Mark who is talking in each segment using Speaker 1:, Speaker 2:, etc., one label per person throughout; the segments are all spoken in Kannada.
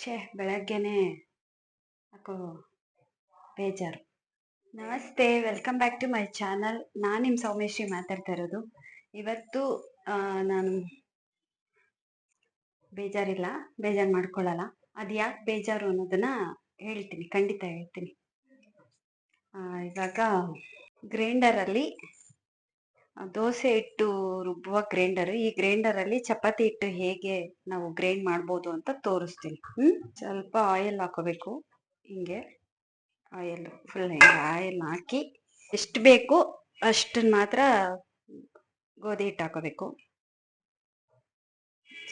Speaker 1: ಛೇ, ಬೆಳಗ್ಗೆನೆ ಯಾಕೋ ಬೇಜಾರು. ನಮಸ್ತೆ, welcome back to my channel. ನಾನು ನಿಮ್ಮ ಸೌಮೇಶ್ರಿ ಮಾತಾಡ್ತಾ ಇರೋದು. ಇವತ್ತು ನಾನು ಬೇಜಾರಿಲ್ಲ, ಬೇಜಾರು ಮಾಡ್ಕೊಳ್ಳಲ್ಲ ಅದು ಯಾಕೆ ಬೇಜಾರು ಅನ್ನೋದನ್ನ ಹೇಳ್ತೀನಿ, ಖಂಡಿತ ಹೇಳ್ತೀನಿ. ಇವಾಗ ಗ್ರೈಂಡರಲ್ಲಿ ದೋಸೆ ಹಿಟ್ಟು ರುಬ್ಬುವ ಗ್ರೈಂಡರ್. ಈ ಗ್ರೈಂಡರ್ ಅಲ್ಲಿ ಚಪಾತಿ ಹಿಟ್ಟು ಹೇಗೆ ನಾವು ಗ್ರೈಂಡ್ ಮಾಡ್ಬೋದು ಅಂತ ತೋರಿಸ್ತೀನಿ. ಹ್ಮ್? ಸ್ವಲ್ಪ ಆಯಿಲ್ ಹಾಕೋಬೇಕು. ಹಿಂಗೆ ಆಯಿಲ್ ಫುಲ್ ಹಿಂಗೆ ಆಯಿಲ್ ಹಾಕಿ ಎಷ್ಟು ಬೇಕು ಅಷ್ಟನ್ನ ಮಾತ್ರ ಗೋಧಿ ಹಿಟ್ಟು ಹಾಕೋಬೇಕು.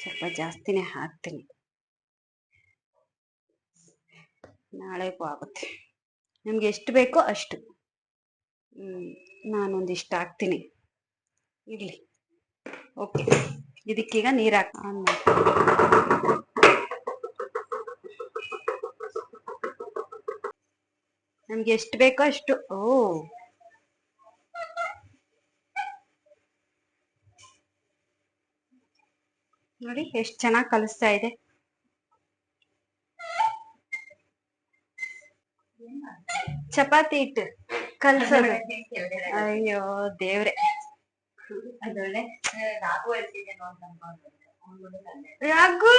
Speaker 1: ಸ್ವಲ್ಪ ಜಾಸ್ತಿನೇ ಹಾಕ್ತೀನಿ. ನಾಳೆಗೂ ಆಗುತ್ತೆ. ನಿಮ್ಗೆ ಎಷ್ಟು ಬೇಕೋ ಅಷ್ಟು. ನಾನೊಂದಿಷ್ಟು ಹಾಕ್ತೀನಿ. ಇರ್ಲಿ. ಓಕೆ ಇದಕ್ಕೀಗ ನೀರ್ ಹಾಕ. ನಮ್ಗೆ ಎಷ್ಟು ಬೇಕೋ ಅಷ್ಟು, ಓ. ನೋಡಿ, ಎಷ್ಟು ಚೆನ್ನಾಗಿ ಕಲಿಸ್ತಾ ಇದೆ. ಚಪಾತಿ ಹಿಟ್ಟು. ಕಲ್ಸೋದು ಅಯ್ಯೋ, ದೇವ್ರೆ. ರಾಘು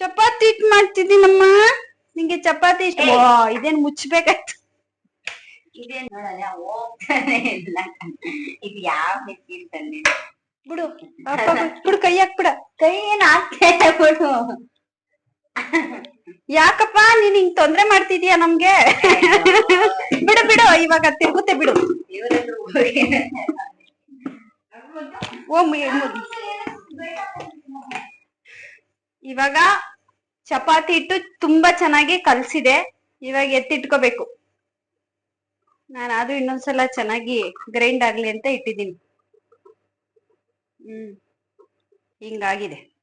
Speaker 1: ಚಪಾತಿ ಇಟ್ ಮಾಡ್ತಿದ್ದೀನಮ್ಮ ನಿಂಗೆ ಚಪಾತಿ ಇಷ್ಟ ಇದೇನ್ ಮುಚ್ಚಬೇಕಾಯ್ತು
Speaker 2: ಇದೇನ್ ನೋಡಲ್ಲ ಹೋಗ್ತಾನೆ ಇಲ್ಲ. ಇದು ಯಾವ ತಂದಿ?
Speaker 1: ಬಿಡು ಬಿಡು, ಕೈ ಹಾಕ್ಬಿಡ.
Speaker 2: ಕೈ ಏನ್ ಆಗ್ತಾ ಬಿಡು.
Speaker 1: ಯಾಕಪ್ಪ ನೀನ್ ಹಿಂಗ್ ತೊಂದ್ರೆ ಮಾಡ್ತಿದೀಯ ನಮ್ಗೆ? ಬಿಡು ಬಿಡು ಇವಾಗ ತಿರುಗುತ್ತೆ ಬಿಡು. ಇವಾಗ ಚಪಾತಿ ಹಿಟ್ಟು ತುಂಬಾ ಚೆನ್ನಾಗಿ ಕಲ್ಸಿದೆ. ಇವಾಗ ಎತ್ತಿಟ್ಕೋಬೇಕು. ನಾನು ಅದು ಇನ್ನೊಂದ್ಸಲ ಚೆನ್ನಾಗಿ ಗ್ರೈಂಡ್ ಆಗ್ಲಿ ಅಂತ ಇಟ್ಟಿದ್ದೀನಿ. ಹ್ಮ್. ಹಿಂಗಾಗಿದೆ.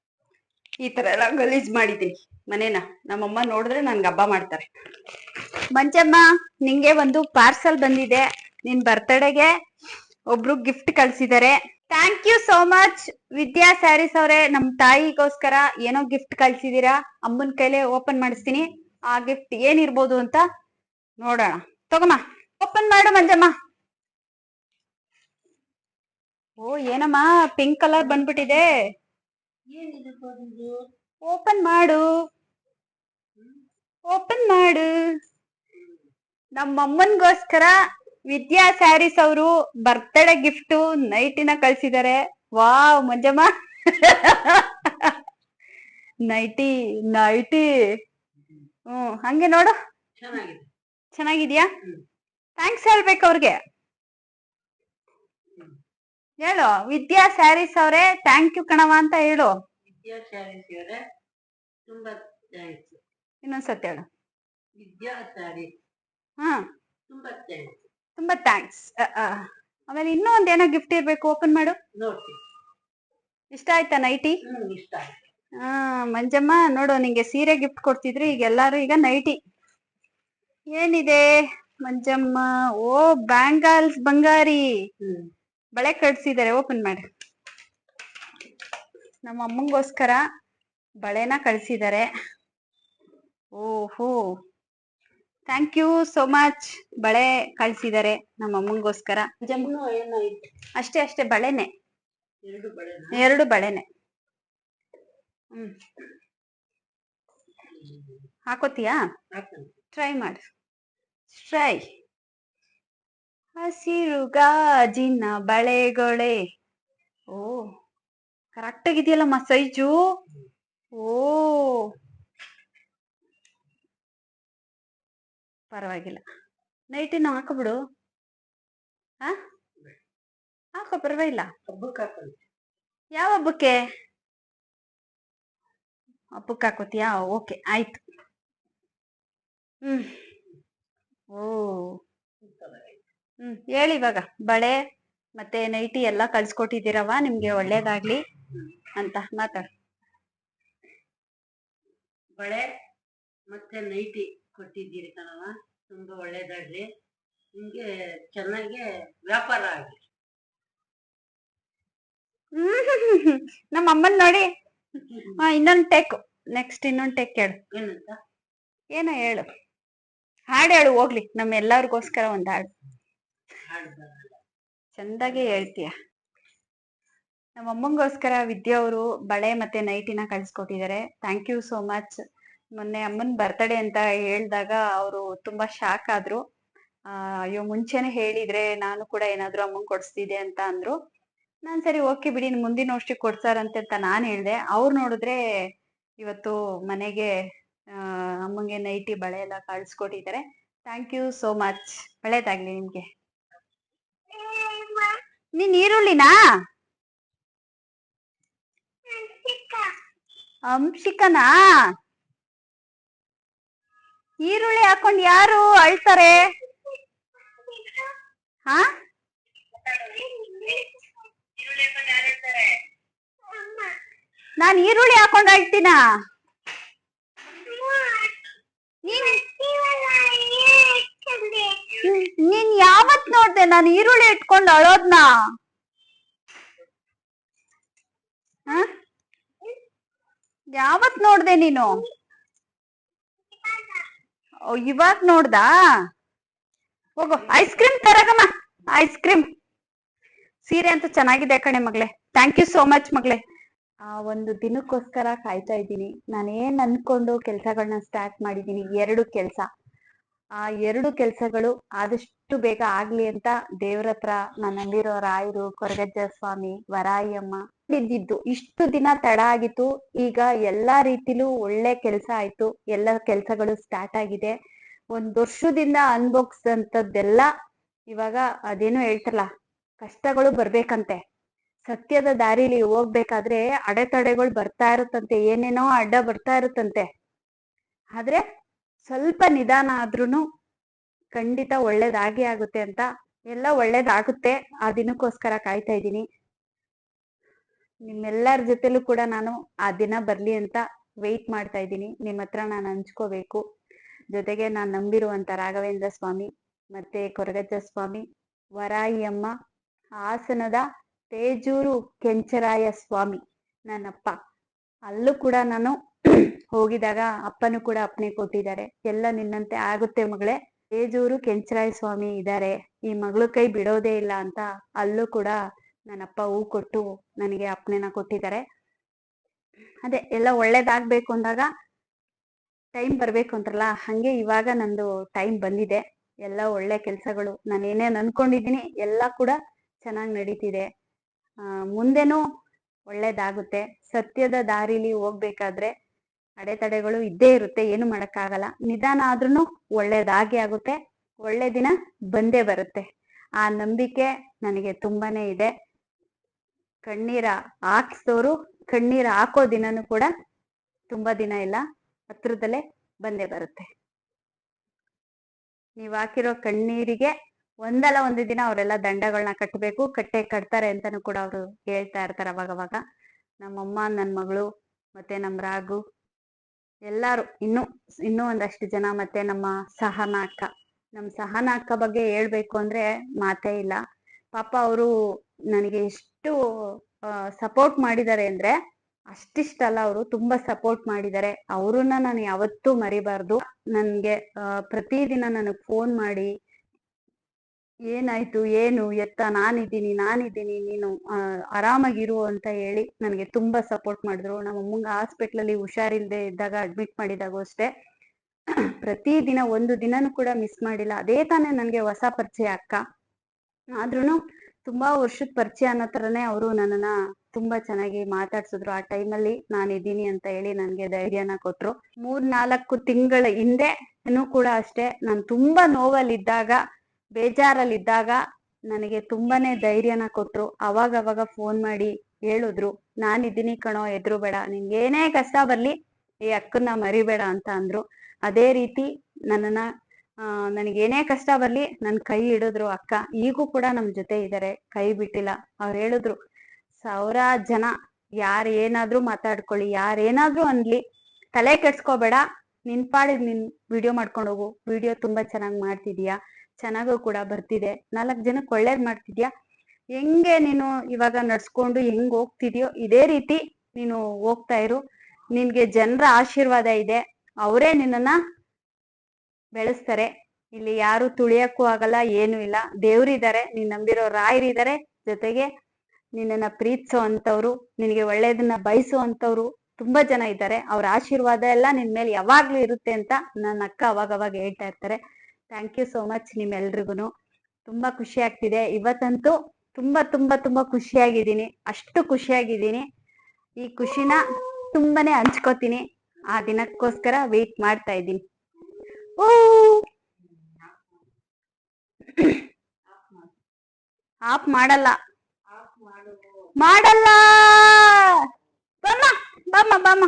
Speaker 1: ಈ ತರ ಎಲ್ಲ ಗಲೀಜ್ ಮಾಡಿದ್ದೀನಿ ಮನೇನ. ನಮ್ಮಮ್ಮ ನೋಡಿದ್ರೆ ನನ್ಗೆ ಹಬ್ಬ ಮಾಡ್ತಾರೆ. ಮಂಜಮ್ಮ ನಿಂಗೆ ಒಂದು ಪಾರ್ಸಲ್ ಬಂದಿದೆ. ನಿನ್ ಬರ್ತಡೆಗೆ ಒಬ್ರು ಗಿಫ್ಟ್ ಕಳ್ಸಿದ್ದಾರೆ thank you so much Vidya sarees ಅವರೇ. ನಮ್ ತಾಯಿಗೋಸ್ಕರ ಏನೋ ಗಿಫ್ಟ್ ಕಳ್ಸಿದೀರಾ? ಅಮ್ಮನ ಕೈಲೇ ಓಪನ್ ಮಾಡಿಸ್ತೀನಿ. ಆ ಗಿಫ್ಟ್ ಏನಿರ್ಬೋದು ಅಂತ ನೋಡೋಣ. ತಗೊಮ್ಮ ಓಪನ್ ಮಾಡು ಮಂಜಮ್ಮ. ಓ, ಏನಮ್ಮ ಪಿಂಕ್ ಕಲರ್ ಬಂದ್ಬಿಟ್ಟಿದೆ. ಓಪನ್ ಮಾಡು. ಓಪನ್ ಮಾಡು. ನಮ್ಮಮ್ಮನ್ಗೋಸ್ಕರ ವಿದ್ಯಾ ಸ್ಯಾರೀಸ್ ಅವರು ಬರ್ತ್ಡೇ ಗಿಫ್ಟ್ ನೈಟಿನ ಕಳ್ಸಿದ್ದಾರೆ ವಾವ್ ಮಂಜಮ್ಮ. ನೈಟಿ ನೈಟಿ ಹ್ಮ್ ಹಂಗೆ ನೋಡು.
Speaker 2: ಚೆನ್ನಾಗಿದೆ.
Speaker 1: ಚೆನ್ನಾಗಿದ್ಯಾ? ಥ್ಯಾಂಕ್ಸ್ ಹೇಳ್ಬೇಕು ಅವ್ರಿಗೆ. ಹೇಳು ವಿದ್ಯಾ ಸ್ಯಾರೀಸ್ ಅವರೇ ಥ್ಯಾಂಕ್ ಯು ಕಣವ ಅಂತ ಹೇಳು.
Speaker 2: ವಿದ್ಯಾ ಸ್ಯಾರೀಸ್ ಅವರೇ ತುಂಬಾ
Speaker 1: ಇನ್ನೊಂದ್ಸತಿ ಹೇಳು.
Speaker 2: ವಿದ್ಯಾ ಸ್ಯಾರೀಸ್.
Speaker 1: ಹಾ
Speaker 2: ತುಂಬಾ ಥ್ಯಾಂಕ್ಸ್
Speaker 1: ತುಂಬಾ ಥ್ಯಾಂಕ್ಸ್ ಆಮೇಲೆ ಇನ್ನೂ ಒಂದೇನೋ ಗಿಫ್ಟ್ ಇರ್ಬೇಕು ಓಪನ್ ಮಾಡು.
Speaker 2: ನೋಡ್ತೀನಿ.
Speaker 1: ಇಷ್ಟ ಆಯ್ತಾ ನೈಟಿ
Speaker 2: ಹ್ಮ್ ಇಷ್ಟ ಆಯ್ತು.
Speaker 1: ಆ ಮಂಜಮ್ಮ ನೋಡು ನಿಂಗೆ ಸೀರೆ ಗಿಫ್ಟ್ ಕೊಡ್ತಿದ್ರು ಈಗ ಎಲ್ಲಾರು ಈಗ ನೈಟಿ ಏನಿದೆ ಮಂಜಮ್ಮ? ಓ ಬ್ಯಾಂಗಲ್ಸ್ ಬಂಗಾರಿ.
Speaker 2: ಹ್ಮ್.
Speaker 1: ಬಳೆ ಕಟ್ಸಿದ್ದಾರೆ ಓಪನ್ ಮಾಡಿ. ನಮ್ಮ ಅಮ್ಮಂಗೋಸ್ಕರ ಬಳೆನ ಕಳ್ಸಿದ್ದಾರೆ ಓಹೋ. ಥ್ಯಾಂಕ್ ಯು ಸೋ ಮಚ್ ಬಳೆ ಕಳ್ಸಿದ್ದಾರೆ ನಮ್ಮ ಅಮ್ಮಂಗೋಸ್ಕರ. ಅಷ್ಟೇ ಅಷ್ಟೇ ಬಳೆನೆ.
Speaker 2: ಎರಡು ಬಳೆನ?
Speaker 1: ಎರಡು ಬಳೆನೆ. ಹ್ಮ್. ಹಾಕೋತೀಯಾ? ಟ್ರೈ ಮಾಡು. ಟ್ರೈ ಹಸಿರು ಗಾಜಿನ ಬಳೆಗೊಳೆ. ಓ ಕರೆಕ್ಟ್ ಆಗಿದೆಯಲ್ಲಮ್ಮ ಸೈಜು? ಓ. ಪರವಾಗಿಲ್ಲ. ನೈಟಿನ ಹಾಕಬಿಡು. ಹಾ ಹಾಕೋ ಪರವಾಗಿಲ್ಲ. ಯಾವ ಹಬ್ಬಕ್ಕೆ? ಹಬ್ಬಕ್ಕೆ ಹಾಕೋತಿಯಾ ಓಕೆ ಆಯ್ತು. ಹ್ಮ್. ಓ. ಹ್ಮ್ ಹೇಳಿ ಇವಾಗ. ಬಳೆ ಮತ್ತೆ ನೈಟಿ ಎಲ್ಲ ಕಳ್ಸ್ಕೊಟ್ಟಿದ್ದೀರವ? ನಿಮ್ಗೆ ಒಳ್ಳೇದಾಗ್ಲಿ ಅಂತ ಮಾತಾಡ.
Speaker 2: ಬಳೆ ಮತ್ತೆ ನೈಟಿ ಕೊಟ್ಟಿದ್ದೀರಿ ಕಣವ ತುಂಬಾ ಒಳ್ಳೇದಾಗ್ಲಿ. ನಿಮ್ಗೆ ಚೆನ್ನಾಗಿ ವ್ಯಾಪಾರ ಆಗ್ಲಿ.
Speaker 1: ಹ್ಮ್ ನಮ್ಮ ಅಮ್ಮನ್ ನೋಡಿ. ಹಾ ಇನ್ನೊಂದ್ ಟೆಕ್ ನೆಕ್ಸ್ಟ್ ಇನ್ನೊಂದ್ ಟೆಕ್ ಹೇಳು.
Speaker 2: ಏನಂತ?
Speaker 1: ಏನೋ ಹೇಳು. ಹಾಡು ಹೇಳು ಹೋಗ್ಲಿ. ನಮ್ಮ ಎಲ್ಲರಿಗೋಸ್ಕರ ಒಂದ್ ಹಾಡು.
Speaker 2: ಹಾಡು ಬರಲ್ಲ.
Speaker 1: ಚಂದಾಗೆ ಹೇಳ್ತೀಯ. ನಮ್ಮ ಅಮ್ಮಂಗೋಸ್ಕರ ವಿದ್ಯಾ ಅವರು ಬಳೆ ಮತ್ತೆ ನೈಟಿನ ಕಳ್ಸಿಕೊಟ್ಟಿದ್ದಾರೆ. ಥ್ಯಾಂಕ್ ಯು ಸೋ ಮಚ್ ಮೊನ್ನೆ ಅಮ್ಮನ್ ಬರ್ತಡೇ ಅಂತ ಹೇಳಿದಾಗ ಅವರು ತುಂಬಾ ಶಾಕ್ ಆದ್ರು. ಅಯ್ಯೋ, ಮುಂಚೆನೆ ಹೇಳಿದ್ರೆ ನಾನು ಕೂಡ ಏನಾದ್ರು ಅಮ್ಮನ್ ಕೊಡಿಸ್ತಿದ್ದೆ ಅಂತ ಅಂದ್ರು. ನಾನ್ ಸರಿ, ಓಕೆ ಬಿಡಿ ಮುಂದಿನ ವರ್ಷಕ್ಕೆ ಕೊಡ್ಸಾರಂತೆ ಅಂತ ನಾನು ಹೇಳ್ದೆ. ಅವ್ರು ನೋಡಿದ್ರೆ ಇವತ್ತು ಮನೆಗೆ ಅಮ್ಮಂಗೆ ನೈಟಿ, ಬಳೆ ಎಲ್ಲ ಕಳ್ಸ್ಕೊಟ್ಟಿದ್ದಾರೆ ಥ್ಯಾಂಕ್ ಯು ಸೋ ಮಚ್ ಒಳ್ಳೇದಾಗ್ಲಿ ನಿಮ್ಗೆ. ನೀನ್ ಈರುಳ್ಳಿನಾ? ಅಂಶಿಕನಾ? ಈರುಳ್ಳಿ ಹಾಕೊಂಡು ಯಾರು ಅಳ್ತಾರೆ? ಹಾ? ನಾನ್ ಈರುಳ್ಳಿ ಹಾಕೊಂಡ್ ಅಳ್ತೀನ? ನೀನ್ ಯಾವತ್ ನೋಡ್ದೆ ನಾನು ಈರುಳ್ಳಿ ಇಟ್ಕೊಂಡು ಅಳೋದ್ನ? ಯಾವತ್ ನೋಡ್ದೆ ನೀನು? ಇವಾಗ್ ನೋಡ್ದಾ? ಹೋಗು ಐಸ್ ಕ್ರೀಮ್ ತರಗಮ್ಮ ಐಸ್ ಕ್ರೀಮ್ ಸೀರೆ ಅಂತ ಚೆನ್ನಾಗಿದೆ ಕಣೆ ಮಗಳೇ. ಥ್ಯಾಂಕ್ ಯು ಸೋ ಮಚ್ ಮಗಳೇ. ಆ ಒಂದು ದಿನಕ್ಕೋಸ್ಕರ ಕಾಯ್ತಾ ಇದ್ದೀನಿ. ನಾನೇನ್ ಅನ್ಕೊಂಡು ಕೆಲ್ಸಗಳನ್ನ ಸ್ಟಾರ್ಟ್ ಮಾಡಿದೀನಿ ಎರಡು ಕೆಲ್ಸ. ಆ ಎರಡು ಕೆಲ್ಸಗಳು ಆದಷ್ಟು ಬೇಗ ಆಗ್ಲಿ ಅಂತ ದೇವ್ರ ಹತ್ರ ನನ್ನಲ್ಲಿರೋ ರಾಯರು, ಕೊರಗಜ್ಜ ಸ್ವಾಮಿ, ವರಾಯಮ್ಮ ಇದ್ದಿದ್ದು ಇಷ್ಟು ದಿನ ತಡ ಆಗಿತ್ತು. ಈಗ ಎಲ್ಲಾ ರೀತಿಲೂ ಒಳ್ಳೆ ಕೆಲ್ಸ ಆಯ್ತು. ಎಲ್ಲ ಕೆಲ್ಸಗಳು ಸ್ಟಾರ್ಟ್ ಆಗಿದೆ. ಒಂದ್ ವರ್ಷದಿಂದ ಅನ್ಭೋಗ್ಸಂತದ್ದೆಲ್ಲ ಇವಾಗ ಅದೇನೋ ಹೇಳ್ತಾರಲ್ಲ, ಕಷ್ಟಗಳು ಬರ್ಬೇಕಂತೆ. ಸತ್ಯದ ದಾರಿಲಿ ಹೋಗ್ಬೇಕಾದ್ರೆ ಅಡೆತಡೆಗಳು ಬರ್ತಾ ಇರುತ್ತಂತೆ. ಏನೇನೋ ಅಡ್ಡ ಬರ್ತಾ ಇರುತ್ತಂತೆ. ಆದ್ರೆ ಸ್ವಲ್ಪ ನಿಧಾನ ಆದ್ರೂನು ಖಂಡಿತ ಒಳ್ಳೇದಾಗಿ ಆಗುತ್ತೆ ಅಂತ. ಎಲ್ಲ ಒಳ್ಳೇದಾಗುತ್ತೆ. ಆ ದಿನಕ್ಕೋಸ್ಕರ ಕಾಯ್ತಾ ಇದ್ದೀನಿ. ನಿಮ್ಮೆಲ್ಲರ ಜೊತೆಲೂ ಕೂಡ ನಾನು ಆ ದಿನ ಬರ್ಲಿ ಅಂತ ವೆಯ್ಟ್ ಮಾಡ್ತಾ ಇದ್ದೀನಿ. ನಿಮ್ಮ ಹತ್ರ ನಾನು ಹಂಚ್ಕೋಬೇಕು. ಜೊತೆಗೆ ನಾನು ನಂಬಿರುವಂತ ರಾಘವೇಂದ್ರ ಸ್ವಾಮಿ, ಮತ್ತೆ ಕೊರಗಜ್ಜ ಸ್ವಾಮಿ ವರಾಯಿಯಮ್ಮ ಹಾಸನದ ತೇಜೂರು ಕೆಂಚರಾಯ ಸ್ವಾಮಿ, ನನ್ನಪ್ಪ. ಅಲ್ಲೂ ಕೂಡ ನಾನು ಹೋಗಿದಾಗ ಅಪ್ಪನು ಕೂಡ ಅಪ್ಪನೆ ಕೊಟ್ಟಿದ್ದಾರೆ. ಎಲ್ಲ ನಿನ್ನಂತೆ ಆಗುತ್ತೆ ಮಗಳೇ. ತೇಜೂರು ಕೆಂಚರಾಯ ಸ್ವಾಮಿ ಇದ್ದಾರೆ. ಈ ಮಗಳು ಕೈ ಬಿಡೋದೇ ಇಲ್ಲ ಅಂತ ಅಲ್ಲೂ ಕೂಡ ನನ್ನಪ್ಪ ಹೂ ಕೊಟ್ಟು ನನಗೆ ಅಪ್ಪನೆನ ಕೊಟ್ಟಿದ್ದಾರೆ. ಅದೇ ಎಲ್ಲ ಒಳ್ಳೇದಾಗ್ಬೇಕು ಅಂದಾಗ ಟೈಮ್ ಬರ್ಬೇಕು ಅಂತಾರಲ್ಲ ಹಂಗೆ ಇವಾಗ ನಂದು ಟೈಮ್ ಬಂದಿದೆ. ಎಲ್ಲ ಒಳ್ಳೆ ಕೆಲ್ಸಗಳು, ನಾನು ಏನೇನ್ ಅನ್ಕೊಂಡಿದೀನಿ ಎಲ್ಲ ಕೂಡ ಚೆನ್ನಾಗಿ ನಡೀತಿದೆ. ಮುಂದೆನೂ ಒಳ್ಳೇದಾಗುತ್ತೆ. ಸತ್ಯದ ದಾರಿಲಿ ಹೋಗ್ಬೇಕಾದ್ರೆ ಅಡೆತಡೆಗಳು ಇದ್ದೇ ಇರುತ್ತೆ, ಏನು ಮಾಡಕ್ಕಾಗಲ್ಲ. ನಿಧಾನ ಆದ್ರೂ ಒಳ್ಳೇದಾಗಿ ಆಗುತ್ತೆ, ಒಳ್ಳೆ ದಿನ ಬಂದೇ ಬರುತ್ತೆ. ಆ ನಂಬಿಕೆ ನನಗೆ ತುಂಬಾನೇ ಇದೆ. ಕಣ್ಣೀರ ಹಾಕ್ಸೋರು, ಕಣ್ಣೀರ ಹಾಕೋ ದಿನನೂ ಕೂಡ ತುಂಬಾ ದಿನ ಇಲ್ಲ. ಹತ್ರದಲ್ಲೇ ಬಂದೇ ಬರುತ್ತೆ. ನೀವ್ ಹಾಕಿರೋ ಕಣ್ಣೀರಿಗೆ ಒಂದಲ್ಲ ಒಂದು ದಿನ ಅವರೆಲ್ಲ ದಂಡಗಳನ್ನ ಕಟ್ಟಬೇಕು ಕಟ್ಟೆ ಕಟ್ತಾರೆ ಅಂತಾನು ಕೂಡ ಅವರು ಹೇಳ್ತಾ ಇರ್ತಾರೆ ಅವಾಗವಾಗ ನಮ್ಮಮ್ಮ ನನ್ನ ಮಗಳು ಮತ್ತೆ ನಮ್ಮ ರಾಗು ಎಲ್ಲಾರು ಇನ್ನು, ಇನ್ನೂ ಒಂದಷ್ಟು ಜನ ಮತ್ತೆ ನಮ್ಮ ಸಹನ ಅಕ್ಕ ನಮ್ಮ ಸಹನ ಅಕ್ಕ ಬಗ್ಗೆ ಹೇಳ್ಬೇಕು ಅಂದ್ರೆ ಮಾತೇ ಇಲ್ಲ. ಪಾಪ ಅವರು ನನಗೆ ಎಷ್ಟು ಸಪೋರ್ಟ್ ಮಾಡಿದ್ದಾರೆ ಅಂದ್ರೆ ಅಷ್ಟಿಷ್ಟಲ್ಲ ಅವರು, ತುಂಬಾ ಸಪೋರ್ಟ್ ಮಾಡಿದ್ದಾರೆ. ಅವ್ರನ್ನ ನಾನು ಯಾವತ್ತೂ ಮರಿಬಾರ್ದು. ನನ್ಗೆ ಪ್ರತಿದಿನ ನನಗ್ ಫೋನ್ ಮಾಡಿ, ಏನಾಯ್ತು, ಏನು, ಎತ್ತ, ನಾನಿದ್ದೀನಿ ನಾನಿದ್ದೀನಿ, ನೀನು ಆರಾಮಾಗಿರು ಅಂತ ಹೇಳಿ ನನಗೆ ತುಂಬಾ ಸಪೋರ್ಟ್ ಮಾಡಿದ್ರು. ನಮ್ಮ ಅಮ್ಮಂಗ ಹಾಸ್ಪಿಟ್ಲಲ್ಲಿ ಹುಷಾರಿಲ್ದೆ ಇದ್ದಾಗ ಅಡ್ಮಿಟ್ ಮಾಡಿದಾಗೂ ಅಷ್ಟೇ. ಪ್ರತಿದಿನ ಒಂದು ದಿನನೂ ಕೂಡ ಮಿಸ್ ಮಾಡಿಲ್ಲ. ಅದೇ ತಾನೇ ನನಗೆ ಹೊಸ ಪರಿಚಯ ಅಕ್ಕ. ಆದ್ರೂನು ತುಂಬಾ ವರ್ಷದ ಪರಿಚಯ ಅನ್ನೋ ತರನೇ ಅವರು ನನ್ನನ್ನ ತುಂಬಾ ಚೆನ್ನಾಗಿ ಮಾತಾಡ್ಸಿದ್ರು. ಆ ಟೈಮಲ್ಲಿ ನಾನು ಇದ್ದೀನಿ ಅಂತ ಹೇಳಿ ನನ್ಗೆ ಧೈರ್ಯನ ಕೊಟ್ರು. ಮೂರ್ ನಾಲ್ಕು ತಿಂಗಳ ಹಿಂದೆ ಕೂಡ ಅಷ್ಟೇ ನಾನು ತುಂಬಾ ನೋವಲ್ಲಿದ್ದಾಗ, ಬೇಜಾರಲ್ಲಿದ್ದಾಗ ನನಗೆ ತುಂಬಾನೇ ಧೈರ್ಯನ ಕೊಟ್ರು. ಅವಾಗ ಅವಾಗ ಫೋನ್ ಮಾಡಿ ಹೇಳಿದ್ರು, ನಾನಿದ್ದೀನಿ ಕಣೋ ಎದ್ರು ಬೇಡ ನಿಂಗೆ ಏನೇ ಕಷ್ಟ ಬರ್ಲಿ ಈ ಅಕ್ಕನ್ನ ಮರಿಬೇಡ ಅಂತ ಅಂದ್ರು. ಅದೇ ರೀತಿ ನನ್ನನ್ನ ಆ, ನನಗೆ ಏನೇ ಕಷ್ಟ ಬರ್ಲಿ, ನನ್ ಕೈ ಹಿಡಿದ್ರು ಅಕ್ಕ. ಈಗೂ ಕೂಡ ನಮ್ ಜೊತೆ ಇದಾರೆ. ಕೈ ಬಿಟ್ಟಿಲ್ಲ. ಅವ್ರು ಹೇಳಿದ್ರು ಸಾವಿರ ಜನ, ಯಾರ್ ಏನಾದ್ರೂ ಮಾತಾಡ್ಕೊಳ್ಳಿ. ಯಾರ್ ಏನಾದ್ರೂ ಅನ್ಲಿ, ತಲೆ ಕೆಡ್ಸ್ಕೋಬೇಡ. ನಿನ್ ಪಾಡಿಗ್ ನಿನ್ ವಿಡಿಯೋ ಮಾಡ್ಕೊಂಡು ಹೋಗು. ವಿಡಿಯೋ ತುಂಬಾ ಚೆನ್ನಾಗ್ ಮಾಡ್ತಿದೀಯಾ? ಚೆನ್ನಾಗೂ ಕೂಡ ಬರ್ತಿದೆ. ನಾಲ್ಕ್ ಜನಕ್ಕೆ ಒಳ್ಳೇದ್ ಮಾಡ್ತಿದ್ಯಾ? ಹೆಂಗೆ ನೀನು ಇವಾಗ ನಡ್ಸ್ಕೊಂಡು ಹೆಂಗ್ ಹೋಗ್ತಿದ್ಯೋ? ಇದೇ ರೀತಿ ನೀನು ಹೋಗ್ತಾ ಇರು. ನಿನ್ಗೆ ಜನರ ಆಶೀರ್ವಾದ ಇದೆ. ಅವರೇ ನಿನ್ನನ್ನ ಬೆಳೆಸ್ತಾರೆ. ಇಲ್ಲಿ ಯಾರು ತುಳಿಯಕ್ಕೂ ಆಗಲ್ಲ, ಏನು ಇಲ್ಲ. ದೇವ್ರಿದ್ದಾರೆ, ನೀನ್ ನಂಬಿರೋ ರಾಯರಿದ್ದಾರೆ. ಜೊತೆಗೆ ನಿನ್ನನ್ನ ಪ್ರೀತಿಸೋ ಅಂತವ್ರು ನಿನಗೆ ಒಳ್ಳೇದನ್ನ ಬಯಸೋ ಅಂತವ್ರು ತುಂಬಾ ಜನ ಇದ್ದಾರೆ. ಅವ್ರ ಆಶೀರ್ವಾದ ಎಲ್ಲ ನಿನ್ ಮೇಲೆ ಯಾವಾಗ್ಲೂ ಇರುತ್ತೆ ಅಂತ ನನ್ನ ಅಕ್ಕ ಅವಾಗ ಅವಾಗ ಹೇಳ್ತಾ ಇರ್ತಾರೆ. ಥ್ಯಾಂಕ್ ಯು ಸೋ ಮಚ್ ನಿಮ್ಮೆಲ್ರಿಗೂ ತುಂಬಾ ಖುಷಿ ಆಗ್ತಿದೆ. ಇವತ್ತಂತೂ ತುಂಬಾ ತುಂಬಾ ತುಂಬಾ ಖುಷಿಯಾಗಿದ್ದೀನಿ. ಅಷ್ಟು ಖುಷಿಯಾಗಿದ್ದೀನಿ. ಈ ಖುಷಿನ ತುಂಬಾನೇ ಹಂಚ್ಕೋತೀನಿ. ಆ ದಿನಕ್ಕೋಸ್ಕರ ವೇಟ್ ಮಾಡ್ತಾ ಇದ್ದೀನಿ. ಆಫ್ ಮಾಡಲ್ಲ. ಮಾಡಲ್ಲ. ಬಮ್ಮ ಬಮ್ಮ ಬಮ್ಮ.